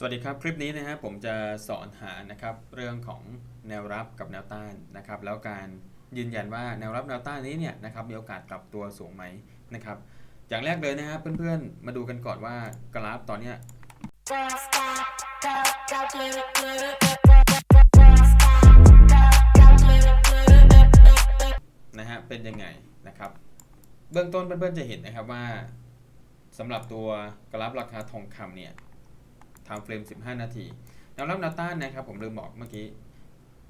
สวัสดีครับ คลิปนี้นะฮะผมจะสอนหานะครับเรื่องของแนวรับกับแนวต้านนะครับแล้วการยืนยันว่าแนวรับแนวต้านนี้เนี่ยนะครับมีโอกาสกลับตัวสูงไหมนะครับอย่างแรกเลยนะฮะเพื่อนๆมาดูกันก่อนว่ากราฟตอนเนี้ยนะฮะเป็นยังไงนะครับเบื้องต้นเพื่อนๆจะเห็นนะครับว่าสำหรับตัวกราฟราคาทองคำเนี่ย ทำเฟรม 15 นาทีแนวรับแนวต้านนะครับผมลืมบอกเมื่อกี้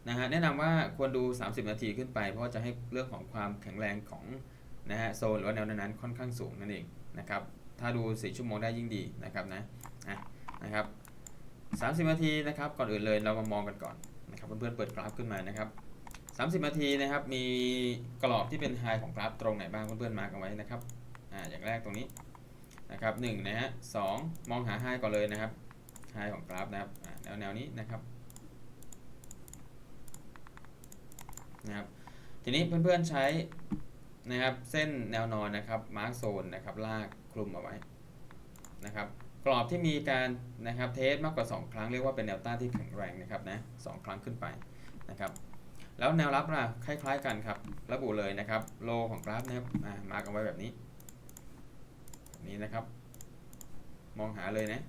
นะฮะแนะนำว่าควรดู 30 นาทีขึ้นไปเพราะาจะให้เรื่องของความแข็งแรงของนะฮะโซนหรือว่าแนวนั้นๆค่อนข้างสูงนั่นเองนะครับถ้าดู 4 ชั่วโมงได้ยิ่งดีนะครับนะนะครับ30 นาทีนะครับก่อนอื่นเลยเรามามองกันก่อนนะครับเพื่อนๆเปิดกราฟขึ้นมานะครับ30 นาทีนะครับมีกรอบที่เป็นไฮของกราฟตรงไหนบ้างเพื่อนๆมาร์กเอาไว้นะครับอ่าอย่างแรกตรงนี้นะครับหนึ่งนะฮะสองมองหาไฮก่อนเลยนะครับ ไฮของกราฟนะครับแนวแนวนี้นะครับนะครับ ทีนี้เพื่อนๆใช้นะครับเส้นแนวนอนนะครับมาร์กโซนนะครับลากคลุมเอาไว้นะครับกรอบที่มีการนะครับเทสมากกว่า 2 ครั้งเรียกว่าเป็นแนวต้านที่แข็งแรงนะครับนะสองครั้งขึ้นไปนะครับแล้วแนวรับล่ะคล้ายๆกันครับระบุเลยนะครับโลของกราฟนะครับอ่ามาร์กเอาไว้แบบนี้แบบนี้นะครับ มองหาเลยนะ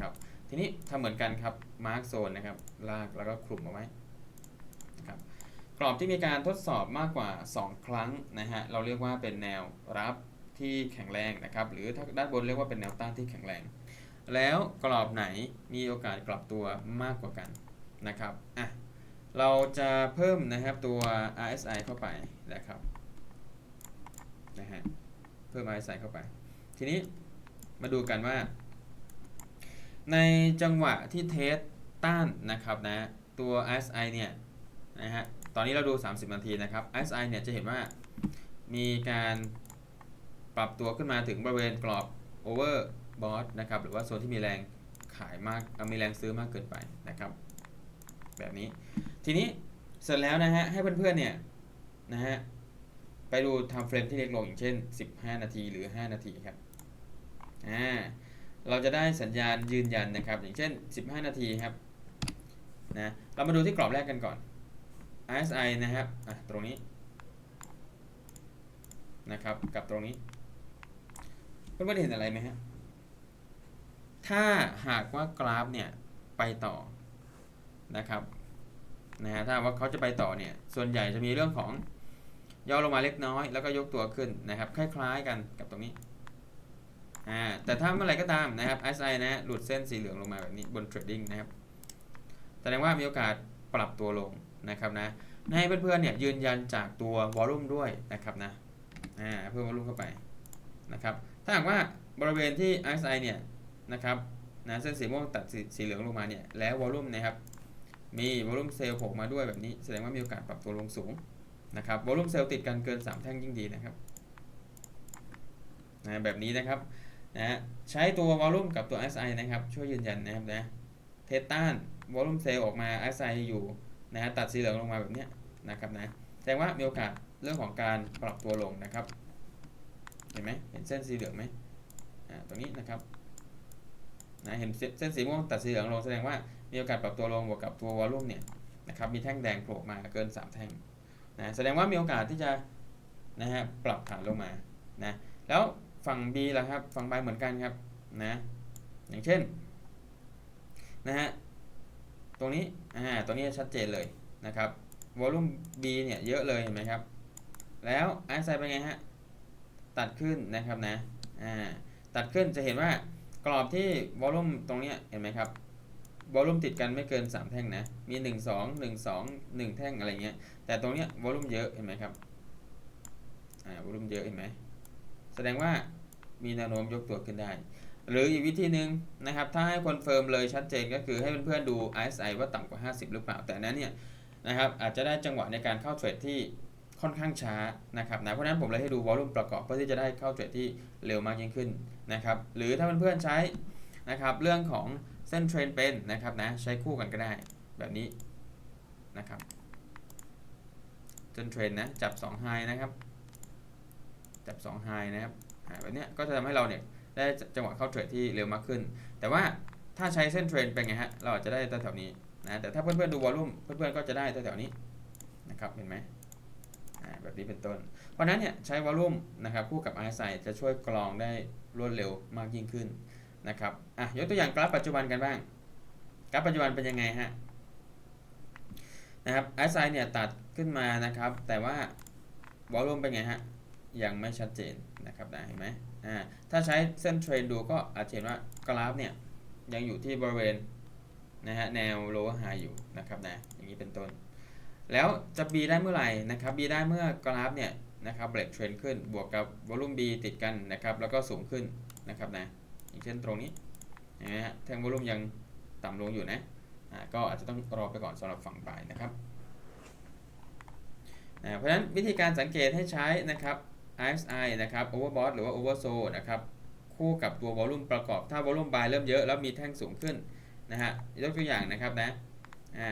นะครับทีนี้ทำเหมือนกันครับมาร์กโซนนะครับลากแล้วก็คลุมเอาไว้นะครับกรอบที่มีการทดสอบมากกว่า 2 ครั้งนะฮะเราเรียกว่าเป็นแนวรับที่แข็งแรงนะครับหรือถ้าด้านบนเรียกว่าเป็นแนวต้านที่แข็งแรง แล้วกรอบไหนมีโอกาสกลับตัวมากกว่ากันนะครับอะเราจะเพิ่มนะครับตัว RSI เข้าไปนะครับนะฮะเพิ่ม RSI เข้าไป ทีนี้มาดูกันว่า ในจังหวะที่เทสต้านนะครับนะตัว RSI เนี่ยนะฮะตอนนี้เราดู 30 นาทีนะครับ RSI เนี่ยจะเห็นว่ามีการปรับตัวขึ้นมาถึงบริเวณกรอบ over บอสนะครับหรือว่าโซนที่มีแรงขายมากมีแรงซื้อมากเกินไปนะครับ แบบนี้ทีนี้เสร็จแล้วนะฮะให้เพื่อนๆเนี่ยนะฮะไปดูทำเฟรมที่เล็กลงอย่างเช่น 15 นาทีหรือ 5 นาทีครับอ่า เราจะได้สัญญาณยืนยันนะครับ อย่างเช่น 15 นาทีครับนะเรามาดูที่กรอบแรกกันก่อน RSI นะครับอะตรงนี้นะครับกับตรงนี้เพื่อนๆเห็นอะไรไหมฮะถ้าหากว่ากราฟเนี่ยไปต่อนะครับนะฮะถ้าว่าเขาจะไปต่อเนี่ยส่วนใหญ่จะมีเรื่องของย่อลงมาเล็กน้อย แล้วก็ยกตัวขึ้นนะครับ คล้าย ๆ กันกับตรงนี้ อ่าแต่ถ้าเมื่อไรก็ตามนะครับ SI นะฮะหลุดเส้นสีเหลืองลงมาแบบนี้บนเทรดดิ้งนะครับแสดงว่ามีโอกาสปรับตัวลงนะครับนะให้เพื่อนๆเนี่ยยืนยันจากตัววอลลุ่มด้วยนะครับนะอ่าเพิ่มวอลลุ่มเข้าไปนะครับถ้าหากว่าบริเวณที่ RSI เนี่ยนะครับนะเส้นสีม่วงตัดสสีเหลืองลงมาเนี่ยแล้ววอลลุ่มนะครับมีวอลลุ่มเซลล์โผล่มาด้วยแบบนี้ แสดงว่ามีโอกาสปรับตัวลงสูงนะครับวอลลุ่มเซลล์ติดกันเกิน 3 แท่งยิ่งดีนะครับนะแบบนี้นะครับ นะใช้ตัววอลลุ่มกับตัว RSI นะครับ ช่วยยืนยันนะครับนะเทสต้านวอลลุ่มเซลล์ออกมา RSI อยู่นะฮะตัดสีเหลืองลงมาแบบนี้นะครับนะแสดงว่ามีโอกาสเรื่องของการปรับตัวลงนะครับ เห็นไหมเห็นเส้นสีเหลืองไหมอ่าตรงนี้นะครับนะเห็นเส้นสีม่วงตัดสีเหลืองลงแสดงว่ามีโอกาสปรับตัวลงบวกกับตัววอลลุ่มเนี่ยนะครับมีแท่งแดงโผล่มาเกิน 3 แท่งนะแสดงว่ามีโอกาสที่จะนะฮะปรับฐานลงมานะแล้ว ฝั่ง B ล่ะครับ ฝั่ง B เหมือนกันครับนะอย่างเช่นนะฮะตรงนี้อ่าตรงนี้ชัดเจนเลยนะครับวอลลุ่ม B เนี่ยเยอะเลยเห็นไหมครับ แล้วไอซ์ไซเป็นไงฮะตัดขึ้นนะครับนะอ่าตัดขึ้นจะเห็นว่ากรอบที่วอลลุ่มตรงนี้เห็นไหมครับวอลลุ่มติดกันไม่เกิน 3 แท่งนะมี 1 2 1 2 1 แท่งอะไรเงี้ยแต่ตรงเนี้ยวอลลุ่มเยอะเห็นไหมครับอ่าวอลลุ่มเยอะเห็นไหมแสดงว่า มีแนวโน้มยกตัวขึ้นได้ หรืออีกวิธีหนึ่งนะครับ ถ้าให้คอนเฟิร์มเลยชัดเจนก็คือให้เพื่อนๆดู RSI ว่าต่ำกว่า 50 หรือเปล่า แต่นั้นเนี่ยนะครับอาจจะได้จังหวะในการเข้าเทรดที่ค่อนข้างช้านะครับนะเพราะฉะนั้นผมเลยให้ดูวอลลุ่มประกอบเพื่อที่จะได้เข้าเทรดที่เร็วมากยิ่งขึ้นนะครับ หรือถ้าเพื่อนๆใช้นะครับเรื่องของเส้นเทรนเป็นนะครับนะใช้คู่กันก็ได้แบบนี้นะครับเส้นเทรนนะจับ2ไฮนะครับจับ2ไฮนะครับ แบบเนี้ยก็จะทำให้เราเนี่ยได้จังหวะเข้าเทรดที่เร็วมากขึ้น แต่ว่าถ้าใช้เส้นเทรนเป็นไงฮะ เราอาจจะได้แถวๆนี้นะ แต่ถ้าเพื่อนๆดูวอลลุ่มเพื่อนๆก็จะได้แถวๆนี้นะครับ เห็นไหมอ่าแบบนี้เป็นต้น เพราะฉะนั้นเนี่ยใช้วอลลุ่มนะครับคู่กับ RSI จะช่วยกรองได้รวดเร็วมากยิ่งขึ้นนะครับอะยกตัวอย่างกราฟปัจจุบันกันบ้าง กราฟปัจจุบันเป็นยังไงฮะนะครับ RSI เนี่ยตัดขึ้นมานะครับ แต่ว่าวอลลุ่มเป็นไงฮะ ยังไม่ชัดเจนนะครับนะเห็นไหมอ่าถ้าใช้เส้นเทรนดูก็อาจจะเห็นว่ากราฟเนี่ยยังอยู่ที่บริเวณนะฮะแนว lower high อยู่นะครับนะอย่างนี้เป็นต้น แล้วจะ B ได้เมื่อไหร่นะครับ B ได้เมื่อกราฟเนี่ยนะครับเบรกเทรนขึ้นบวกกับวอลุ่ม B ติดกันนะครับแล้วก็สูงขึ้นนะครับนะอย่างเช่นตรงนี้เห็นไหมฮะแท่งวอลุ่มยังต่ำลงอยู่นะอ่าก็อาจจะต้องรอไปก่อนสำหรับฝั่งบ่ายนะครับนะเพราะฉะนั้นวิธีการสังเกตให้ใช้นะครับ RSI นะครับ overbought หรือว่า oversold นะครับคู่กับตัว volume ประกอบ ถ้า volume buy เริ่มเยอะแล้วมีแท่งสูงขึ้นนะฮะยกตัวอย่างนะครับนะอ่า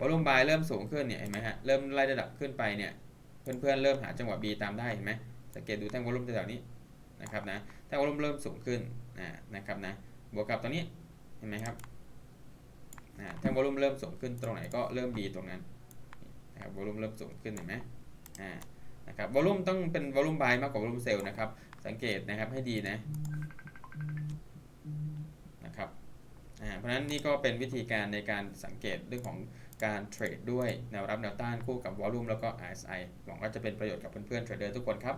volume buy เริ่มสูงขึ้นเนี่ยเห็นไหมฮะเริ่มไล่ระดับขึ้นไปเนี่ยเพื่อนๆเริ่มหาจังหวะ B ตามได้เห็นไหมสังเกตดูแท่ง volume แถวนี้นะครับนะแท่ง volume เริ่มสูงขึ้นนะครับนะบวกกับตัวนี้เห็นไหมครับอ่าแท่ง volume เริ่มสูงขึ้นตรงไหนก็เริ่ม B ตรงนั้นนะครับวอลุ่มเริ่มสูงขึ้นเห็นไหมอ่า นะครับวอลุ่มต้องเป็นวอลุ่มบายมากกว่าวอลุ่มเซลล์นะครับ สังเกตนะครับให้ดีนะนะครับเพราะฉะนั้นนี่ก็เป็นวิธีการในการสังเกตเรื่องของการเทรดด้วยแนวรับแนวต้านคู่กับวอลุ่มแล้วก็ RSI หวังว่าจะเป็นประโยชน์กับเพื่อนๆเทรดเดอร์ทุกคนครับ